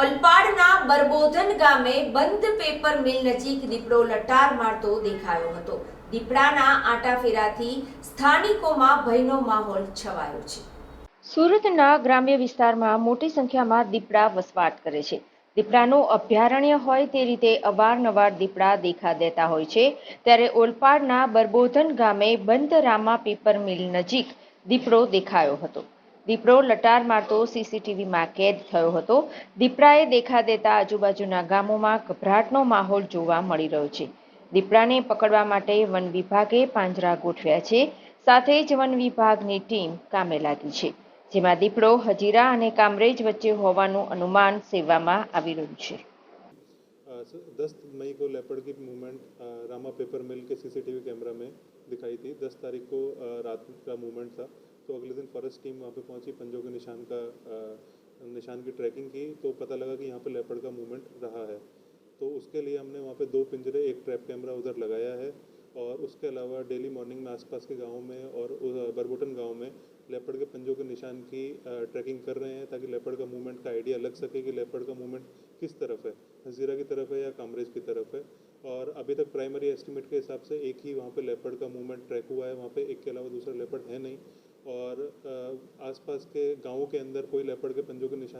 ઓલપાડના બરબોધન ગામે બંધ paper mill નજીક દીપડો લટાર મારતો દેખાયો હતો. દીપડાના આટાફેરાથી સ્થાનિકોમાં ભયનો માહોલ છવાયો છે. સુરતના ગ્રામ્ય વિસ્તારમાં મોટી સંખ્યામાં દીપડા વસવાટ કરે છે. દીપડાનું અભયારણ્ય હોય તે રીતે અવારનવાર દીપડા દેખા દેતા હોય છે. ત્યારે ઓલપાડના બરબોધન ગામે બંધ રામા પેપર મિલ નજીક દીપડો દેખાયો હતો. દીપડો લટાર મારતો સીસીટીવીમાં કેદ થયો હતો દીપડાએ દેખા દેતા આજુબાજુના ગામોમાં ગભરાટનો માહોલ જોવા મળી રહ્યો છે દીપડાને પકડવા માટે વન વિભાગે પાંજરા ગોઠવ્યા છે સાથે જ વન વિભાગની ટીમ કામે લાગી છે જેમાં દીપડો હજીરા અને કામરેજ વચ્ચે હોવાનું અનુમાન સેવવામાં આવી રહ્યું છે दस मई को लेपर्ड की मूवमेंट रामा पेपर मिल के सीसीटीवी कैमरा में दिखाई थी दस तारीख को अ, रात का मूवमेंट था तो अगले दिन फॉरेस्ट टीम वहाँ पे पहुँची, पंजों के निशान का निशान की ट्रैकिंग की तो पता लगा कि यहाँ पे लेपर्ड का मूवमेंट रहा है। तो उसके लिए हमने वहाँ पे दो पिंजरे, एक ट्रैप कैमरा उधर लगाया है और उसके अलावा डेली मॉर्निंग में आसपास के गाँव में और बरबोटन गाँव में लेपर्ड के पंजों के निशान की ट्रैकिंग कर रहे हैं ताकि लेपर्ड का मूवमेंट का आइडिया लग सके कि लेपर्ड का मूवमेंट किस तरफ़ है, हजीरा की तरफ़ है या कामरेज की तरफ़ है। और अभी तक प्राइमरी एस्टिमेट के हिसाब से एक ही वहाँ पे लेपर्ड का मूवमेंट ट्रैक हुआ है, वहाँ पे एक के अलावा दूसरा लेपर्ड है नहीं। और अ, आसपास के गाँवों के अंदर कोई लेपर्ड के पंजों के निशान